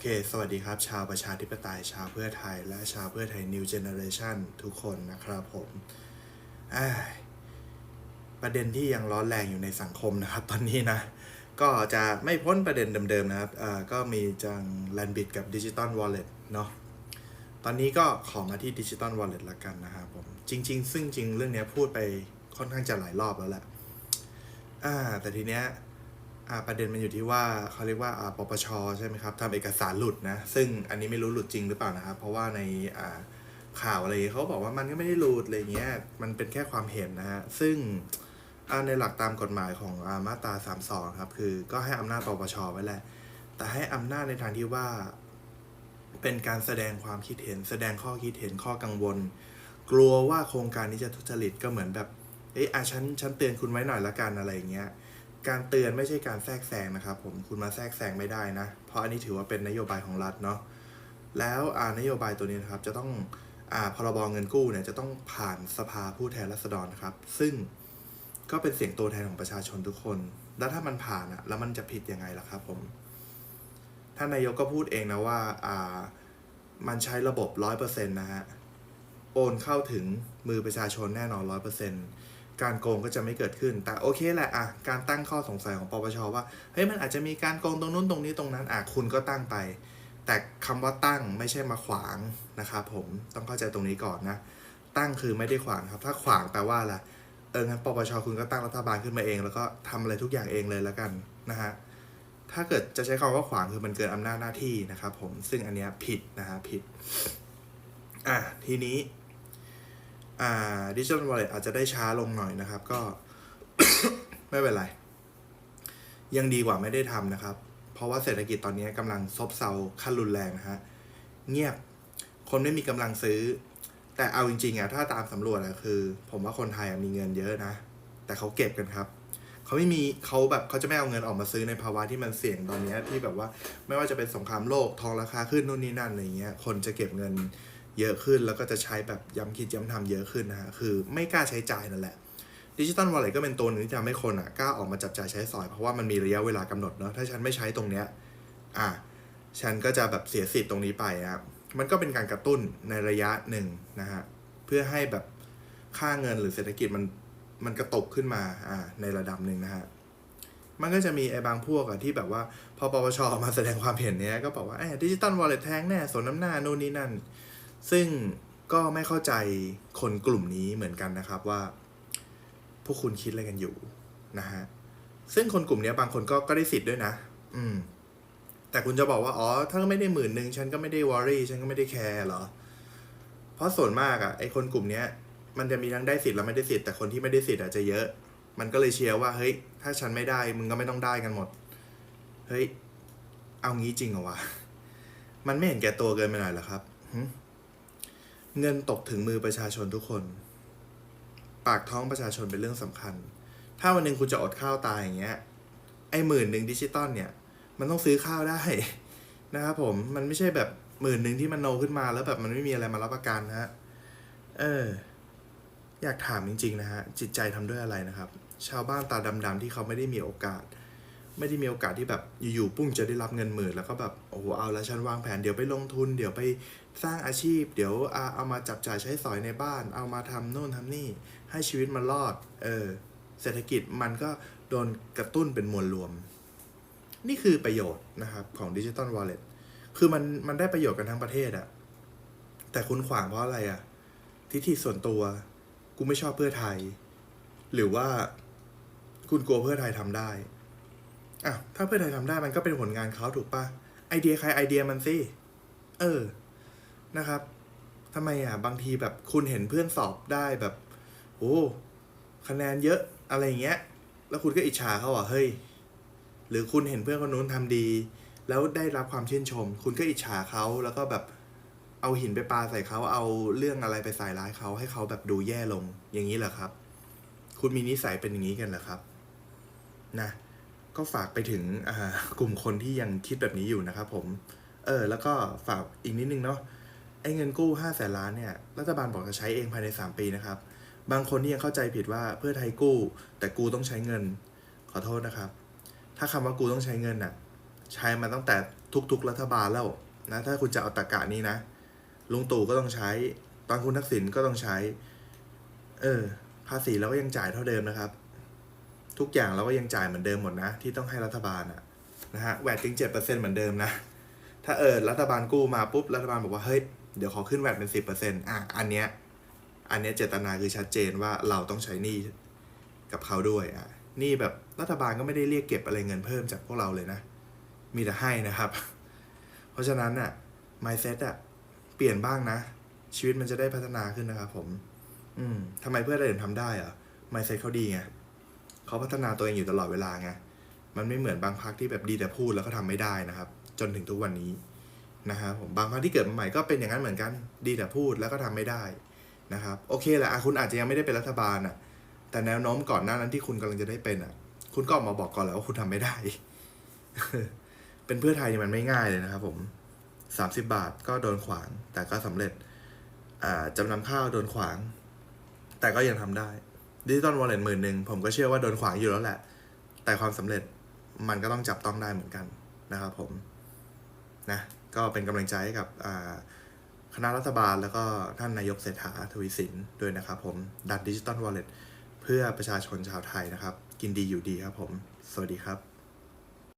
เค สวัสดีครับ ชาวประชาธิปไตย ชาวเพื่อไทย และชาวเพื่อไทย New Generation ทุกคนนะครับผมประเด็นที่ยังร้อนแรงอยู่ในสังคมนะครับ ตอนนี้นะ ก็จะไม่พ้นประเด็นเดิมๆนะครับก็มีจัง l a n d b i t กับ Digital Wallet เนาะตอนนี้ก็ขอมาที่ Digital Wallet ละกันนะครับผม จริง ๆ ซึ่งจริงเรื่องนี้พูดไปค่อนข้างจะหลายรอบแล้วแหละอ่าแต่ทีเนี้ย ประเด็นมันอยู่ที่ว่าเขาเรียกว่าปปชใช่ไหมครับทำเอกสารหลุดนะ ซึ่งอันนี้ไม่รู้หลุดจริงหรือเปล่านะครับ เพราะว่าในาข่าวอะไรเขาบอกว่ามันก็ไม่ได้หลุดอะไรเงี้ยมันเป็นแค่ความเห็นนะฮะซึ่งในหลักตามกฎหมายของอามาตรา32ครับคือก็ให้อำนาจปปชไว้แหละ แต่ให้อำนาจในทางที่ว่า เป็นการแสดงความคิดเห็น แสดงข้อคิดเห็นข้อกังวล กลัวว่าโครงการนี้จะทุจริตก็เหมือนแบบเอ๊ะอะฉันฉันเตือนคุณไว้หน่อยละกันอะไรเงี้ย การเตือนไม่ใช่การแทรกแซงนะครับผมคุณมาแทรกแซงไม่ได้นะ เพราะอันนี้ถือว่าเป็นนโยบายของรัฐเนาะแล้วนโยบายตัวนี้นะครับจะต้องอพรบเงินกู้เนี่ยจะต้องผ่านสภาผู้แทนราษฎรครับ ซึ่งก็เป็นเสียงตัวแทนของประชาชนทุกคน แล้วถ้ามันผ่านอะแล้วมันจะผิดยังไงล่ะครับผมท่านนายกก็พูดเองนะว่าอ่ามันใช้ระบบร้อยเปอร์เซ็นต์นะฮะ โอนเข้าถึงมือประชาชนแน่นอนร้อยเปอร์เซ็นต์ การโกงก็จะไม่เกิดขึ้น แต่โอเคแหละอะการตั้งข้อสงสัยของปปชว่าเฮ้ยมันอาจจะมีการโกงตรงนู้นตรงนี้ตรงนั้นอะคุณก็ตั้งไป แต่คำว่าตั้งไม่ใช่มาขวางนะครับผมต้องเข้าใจตรงนี้ก่อนนะ ตั้งคือไม่ได้ขวางครับ ถ้าขวางแปลว่าอะไรเอองั้นปปชคุณก็ตั้งรัฐบาลขึ้นมาเอง แล้วก็ทำอะไรทุกอย่างเองเลยแล้วกันนะฮะถ้าเกิดจะใช้คำว่าขวางคือมันเกินอำนาจหน้าที่นะครับผมซึ่งอันเนี้ยผิดนะฮะผิดอะทีนี้ อ่าดิจิทัลวอลเล็ตอาจจะได้ช้าลงหน่อยนะครับ ก็ไม่เป็นไร ยังดีกว่าไม่ได้ทำนะครับ เพราะว่าเศรษฐกิจตอนนี้กำลังซบเซาขั้นรุนแรงนะฮะเงียบคนไม่มีกำลังซื้อ แต่เอาจริงๆอะถ้าตามสำรวจอะคือ ผมว่าคนไทยมีเงินเยอะนะ แต่เขาเก็บกันครับเขาไม่มีเขาแบบเขาจะไม่เอาเงินออกมาซื้อในภาวะที่มันเสี่ยงตอนนี้ที่แบบว่าไม่ว่าจะเป็นสงครามโลกทองราคาขึ้นนู่นนี่นั่นอะไรเงี้ยคนจะเก็บเงิน เยอะขึ้น แล้วก็จะใช้แบบย้ำคิดย้ำทำเยอะขึ้นนะฮะคือไม่กล้าใช้จ่ายนั่นแหละดิจิตอลวอลเล็ตก็เป็นตัวหนึ่งที่ทำให้คนอะกล้าออกมาจับจ่ายใช้สอย เพราะว่ามันมีระยะเวลากำหนดเนาะถ้าฉันไม่ใช้ตรงเนี้ยอะฉันก็จะแบบเสียสิทธิ์ตรงนี้ไปครับมันก็เป็นการกระตุ้นในระยะหนึ่งนะฮะเพื่อให้แบบค่าเงินหรือเศรษฐกิจมันมันกระตกขึ้นมาอ่าในระดับหนึ่งนะฮะมันก็จะมีไอ้บางพวกอะที่แบบว่าพอปปชออกมาแสดงความเห็นเนี้ยก็บอกว่าไอ้ดิจิตอลวอลเล็ตแทงแน่สนน้ำหน้านู่นนี่นั่น ซึ่งก็ไม่เข้าใจคนกลุ่มนี้เหมือนกันนะครับว่า พวกคุณคิดอะไรกันอยู่นะฮะซึ่งคนกลุ่มนี้บางคนก็ก็ได้สิทธิ์ด้วยนะ อืม แต่คุณจะบอกว่า อ๋อ ถ้าไม่ได้หมื่นหนึ่งฉันก็ไม่ได้วอรี่ฉันก็ไม่ได้แคร์เหรอ เพราะส่วนมากอะไอคนกลุ่มเนี้ย มันจะมีทั้งได้สิทธิ์และไม่ได้สิทธิ์แต่คนที่ไม่ได้สิทธิ์อาจจะเยอะ มันก็เลยเชียร์ว่าเฮ้ย ถ้าฉันไม่ได้มึงก็ไม่ต้องได้กันหมด เฮ้ย เอางี้จริงเหรอวะ มันไม่เห็นแก่ตัวเกินไปหน่อยหรอครับ เงินตกถึงมือประชาชนทุกคน ปากท้องประชาชนเป็นเรื่องสำคัญ ถ้าวันหนึ่งคุณจะอดข้าวตายอย่างเงี้ย ไอหมื่นหนึ่งดิจิตอลเนี่ย มันต้องซื้อข้าวได้นะครับผม มันไม่ใช่แบบหมื่นหนึ่งที่มันโนขึ้นมาแล้วแบบมันไม่มีอะไรมารับประกันนะฮะ เออ อยากถามจริง ๆ นะฮะ จิตใจทำด้วยอะไรนะครับ ชาวบ้านตาดำๆที่เขาไม่ได้มีโอกาส ไม่ได้มีโอกาสที่แบบอยู่ๆปุ้งจะได้รับเงินหมื่นแล้วก็แบบโอ้โหเอาล้วฉันวางแผนเดี๋ยวไปลงทุน เดี๋ยวไปสร้างอาชีพ เดี๋ยวเอาเอามาจับจ่ายใช้สอยในบ้าน เอามาทำโน่นทำนี่ ให้ชีวิตมันรอดเออเศรษฐกิจมันก็โดนกระตุ้นเป็นมวลรวม นี่คือประโยชน์นะครับของดิจิตอลวอลเล็ตคือมันมันได้ประโยชน์กันทั้งประเทศอะแต่คุณขวางเพราะอะไรอะทิฏฐิส่วนตัวกูไม่ชอบเพื่อไทย หรือว่าคุณกลัวเพื่อไทยทำได้ อะถ้าเพื่อไทยทำได้มันก็เป็นผลงานเขาถูกปะไอเดียใครไอเดียมันสิ เออ นะครับทำไมอะ บางทีแบบคุณเห็นเพื่อนสอบได้แบบ โอ้คะแนนเยอะอะไรอย่างเงี้ย แล้วคุณก็อิจฉาเขาอะเฮ้ย หรือคุณเห็นเพื่อนคนนู้นทำดี แล้วได้รับความชื่นชม คุณก็อิจฉาเขาแล้วก็แบบเอาหินไปปาใส่เขาเอาเรื่องอะไรไปใส่ร้ายเขาให้เขาแบบดูแย่ลงอย่างนี้เหรอครับ คุณมีนิสัยเป็นอย่างนี้กันเหรอครับ นะ ก็ฝากไปถึงกลุ่มคนที่ยังคิดแบบนี้อยู่นะครับผม เออ แล้วก็ฝากอีกนิดนึงเนาะ ไอ้เงินกู้ห้าแสนล้านเนี่ย รัฐบาลบอกจะใช้เองภายในสามปีนะครับ บางคนที่ยังเข้าใจผิดว่าเพื่อไทยกู้ แต่กูต้องใช้เงิน ขอโทษนะครับ ถ้าคำว่ากูต้องใช้เงินน่ะ ใช้มาตั้งแต่ทุกๆ รัฐบาลแล้วนะ ถ้าคุณจะเอาตรกกะนี้นะ ลุงตู่ก็ต้องใช้ ตอนคุณทักษิณก็ต้องใช้ เออ ภาษีเราก็ยังจ่ายเท่าเดิมนะครับ ทุกอย่างเราก็ยังจ่ายเหมือนเดิมหมดนะ ที่ต้องให้รัฐบาลอะนะฮะแวดยังเจ็ดเปอร์เซ็นเหมือนเดิมนะ ถ้าเออรัฐบาลกู้มาปุ๊บ รัฐบาลบอกว่าเฮ้ยเดี๋ยวขอขึ้นแวดเป็นสิบเปอร์เซ็นต์อะอันเนี้ยอันเนี้ยเจตนาคือชัดเจนว่าเราต้องใช้หนี้กับเขาด้วยอะนี่แบบรัฐบาลก็ไม่ได้เรียกเก็บอะไรเงินเพิ่มจากพวกเราเลยนะ มีแต่ให้นะครับ เพราะฉะนั้นอะ mindset อะเปลี่ยนบ้างนะ ชีวิตมันจะได้พัฒนาขึ้นนะครับผม อืมทำไมเพื่อนเด่นทำได้อะ mindset เขาดีไง เขาพัฒนาตัวเองอยู่ตลอดเวลาไงมันไม่เหมือนบางพักที่แบบดีแต่พูดแล้วก็ทำไม่ได้นะครับ จนถึงทุกวันนี้นะครับผมบางพักที่เกิดมาใหม่ก็เป็นอย่างนั้นเหมือนกันดีแต่พูดแล้วก็ทำไม่ได้นะครับโอเคแหละคุณอาจจะยังไม่ได้เป็นรัฐบาลอะแต่แนวโน้มก่อนหน้านั้นที่คุณกำลังจะได้เป็นอะ คุณก็ออกมาบอกก่อนแล้วว่าคุณทำไม่ได้ เป็นเพื่อไทยนี่มันไม่ง่ายเลยนะครับผมสามสิบบาทก็โดนขวาง แต่ก็สำเร็จอ่าจำนำข้าวโดนขวาง แต่ก็ยังทำได้ ดิจิตอลวอลเล็ตหมื่นหนึ่งผมก็เชื่อว่าโดนขวางอยู่แล้วแหละ แต่ความสำเร็จมันก็ต้องจับต้องได้เหมือนกันนะครับผมนะก็เป็นกำลังใจให้กับคณะรัฐบาลแล้วก็ท่านนายกเศรษฐาทวีสินด้วยนะครับผมดัดดิจิตอลวอลเล็ตเพื่อประชาชนชาวไทยนะครับ กินดีอยู่ดีครับผม สวัสดีครับ